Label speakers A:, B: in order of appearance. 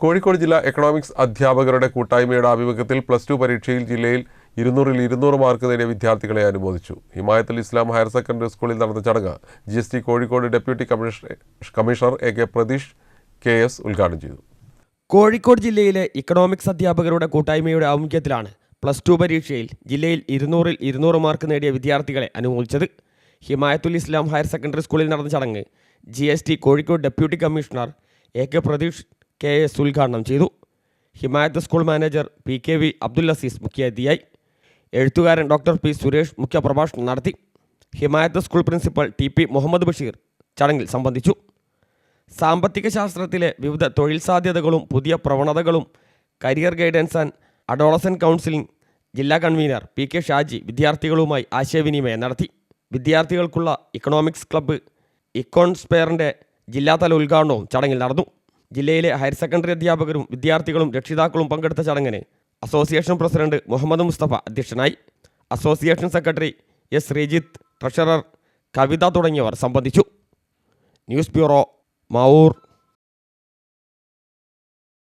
A: കോഴിക്കോട് ജില്ലാ എക്കണോമിക്സ് അധ്യാപകരുടെ കൂട്ടായ്മയുടെ ആഭിമുഖ്യത്തിൽ പ്ലസ് ടു പരീക്ഷയിൽ ജില്ലയിൽ ഇരുന്നൂറിൽ ഇരുന്നൂറ് മാർക്ക് നേടിയ വിദ്യാർത്ഥികളെ അനുമോദിച്ചു. ഹിമായത്തുൽ ഇസ്ലാം ഹയർ സെക്കൻഡറി സ്കൂളിൽ നടന്ന ചടങ്ങ് G S T Kozhikode deputy commissioner commissioner A K Pratheesh K S ഉദ്ഘാടനം ചെയ്തു.
B: കോഴിക്കോട് ജില്ലയിലെ ഇക്കണോമിക്സ് അധ്യാപകരുടെ കൂട്ടായ്മയുടെ ആഭിമുഖ്യത്തിലാണ് പ്ലസ് ടു പരീക്ഷയിൽ ജില്ലയിൽ ഇരുന്നൂറിൽ ഇരുന്നൂറ് മാർക്ക് നേടിയ വിദ്യാർത്ഥികളെ അനുമോദിച്ചത്. ഹിമായത്തുൽ ഇസ്ലാം ഹയർ സെക്കൻഡറി സ്കൂളിൽ നടന്ന ചടങ്ങ് G Kozhikode deputy commissioner A K Pratheesh K S ഉദ്ഘാടനം ചെയ്തു. Himayath school manager P K V Abdul Azeez മുഖ്യാതിഥിയായി. എഴുത്തുകാരൻ ഡോക്ടർ പി സുരേഷ് മുഖ്യപ്രഭാഷണം നടത്തി. Himayath school principal T P Muhammad Basheer ചടങ്ങിൽ സംബന്ധിച്ചു. സാമ്പത്തിക ശാസ്ത്രത്തിലെ വിവിധ തൊഴിൽ സാധ്യതകളും പുതിയ പ്രവണതകളും career guidance and adolescent counselling ജില്ലാ കൺവീനർ പി കെ ഷാജി വിദ്യാർത്ഥികളുമായി ആശയവിനിമയം നടത്തി. വിദ്യാർത്ഥികൾക്കുള്ള ഇക്കണോമിക്സ് ക്ലബ്ബ് ഇക്കോൺസ്പെയറിന്റെ ജില്ലാതല ഉദ്ഘാടനവും ചടങ്ങിൽ നടന്നു. ജില്ലയിലെ ഹയർ സെക്കൻഡറി അധ്യാപകരും വിദ്യാർത്ഥികളും രക്ഷിതാക്കളും പങ്കെടുത്ത ചടങ്ങിന് അസോസിയേഷൻ പ്രസിഡന്റ് മുഹമ്മദ് മുസ്തഫ അധ്യക്ഷനായി. Association secretary S Sreejith treasurer Kavitha തുടങ്ങിയവർ സംബന്ധിച്ചു. News bureau Mavoor.